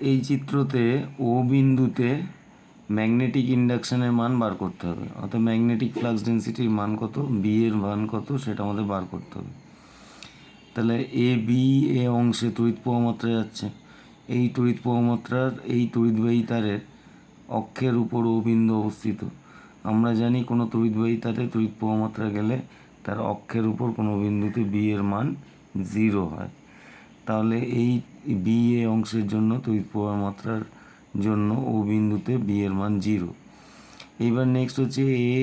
এই চিত্রতে ও বিন্দুতে ম্যাগনেটিক ইন্ডাকশানের মান বার করতে হবে। অর্থাৎ ম্যাগনেটিক ফ্লাক্স ডেন্সিটির মান কত? বি এর মান কত? সেটা আমাদের বার করতে হবে। তাহলে এ বি এ অংশে তড়িৎ প্রবাহমাত্রা যাচ্ছে। এই তড়িৎ প্রবাহমাত্রার, এই তড়িৎবাহী তারের অক্ষের উপর ও বিন্দু অবস্থিত। আমরা জানি কোনো তড়িৎবাহী তারে তড়িৎ প্রবাহমাত্রা গেলে তার অক্ষের উপর কোনো বিন্দুতে বি এর মান জিরো হয়। তাহলে এই বি এ অংশের জন্য তড়িৎ প্রবাহ মাত্রার জন্য ও বিন্দুতে বি এর মান জিরো এইবার নেক্সট হচ্ছে এ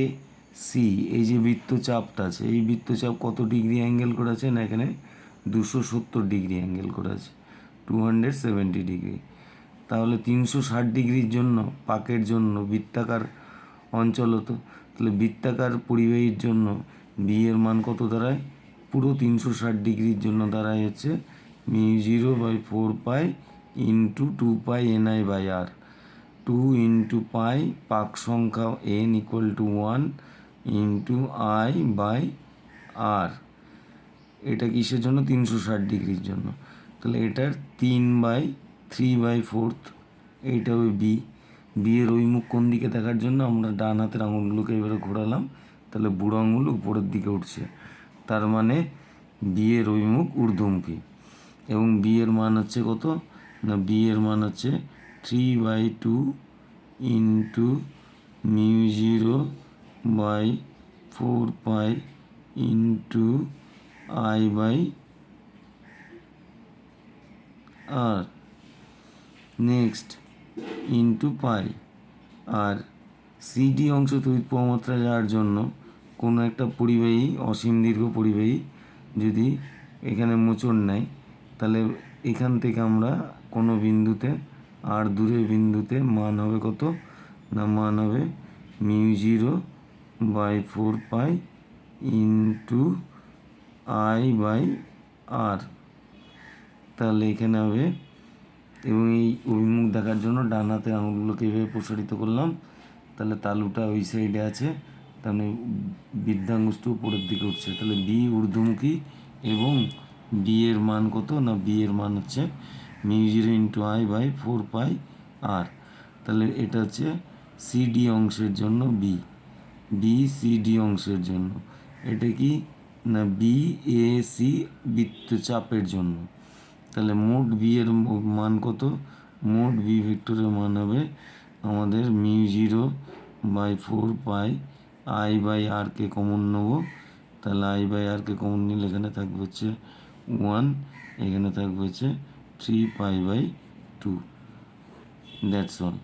সি এই যে বৃত্তচাপটা আছে, এই বৃত্তচাপ কত ডিগ্রি অ্যাঙ্গেল করে আছে না এখানে দুশো সত্তর ডিগ্রি অ্যাঙ্গেল করে আছে? টু হান্ড্রেড সেভেন্টি ডিগ্রি তাহলে তিনশো ষাট ডিগ্রির জন্য, পাকের জন্য বৃত্তাকার অঞ্চল হতো, তাহলে বৃত্তাকার পরিবাহীর জন্য বি এর মান কত দাঁড়ায়? পুরো তিনশো ষাট ডিগ্রির জন্য দাঁড়ায় হচ্ছে mu zero by four pi into two pi N I by R. Two into pi পাক সংখ্যা N equal to one into I by R. এটা কিসের জন্য? তিনশো ষাট ডিগ্রির জন্য। তাহলে এটার তিন বাই থ্রি বাই ফোর্থ, এইটা হবে বি। বি এর ওই কোন দিকে দেখার জন্য? আমরা ডান হাতের আঙুলগুলোকে এবারে ঘোরালাম। তাহলে বুড়ো আঙুল উপরের দিকে উঠছে। তার মানে বি এর ওই মুখ ঊর্ধ্বমুখী। এবং বি এর মান হচ্ছে কত? না বি এর মান হচ্ছে three by two into mu zero by four pi into I by R next into pi R CD অংশ তড়িৎ প্রমাত্রা যাওয়ার জন্য কোনো একটা পরিবাহী, অসীম দীর্ঘ পরিবাহী যদি এখানে মোচড় নেয় তাহলে এখান থেকে আমরা কোনো বিন্দুতে আর দূরের বিন্দুতে মান হবে কত? না, মান হবে mu zero by four pi into I by R. তাহলে এখানে হবে, এবং এই অভিমুখ দেখার জন্য ডান হাতে আঙুলগুলোকে এভাবে প্রসারিত করলাম। তাহলে তালুটা ওই সাইডে আছে তাহলে বৃদ্ধাঙ্গুষ্ঠ উপরের দিকে উঠছে। তাহলে বি ঊর্ধ্বমুখী এবং বি এর মান কত? না বি এর মান হচ্ছে mu zero into I by four pi R তাহলে এটা হচ্ছে সিডি অংশের জন্য বি বি সিডি অংশের জন্য। এটা কি? না বি এ সি বৃত্তচাপের জন্য। তাহলে মোট বি এর মান কত? মোট বি ভেক্টরের মান হবে আমাদের mu zero by four pi I by আরকে common নেব। তাহলে আই বাই আরকে কমন নিলে এখানে থাকবে হচ্ছে ওয়ান এখানে থাকবে হচ্ছে three pi by two that's all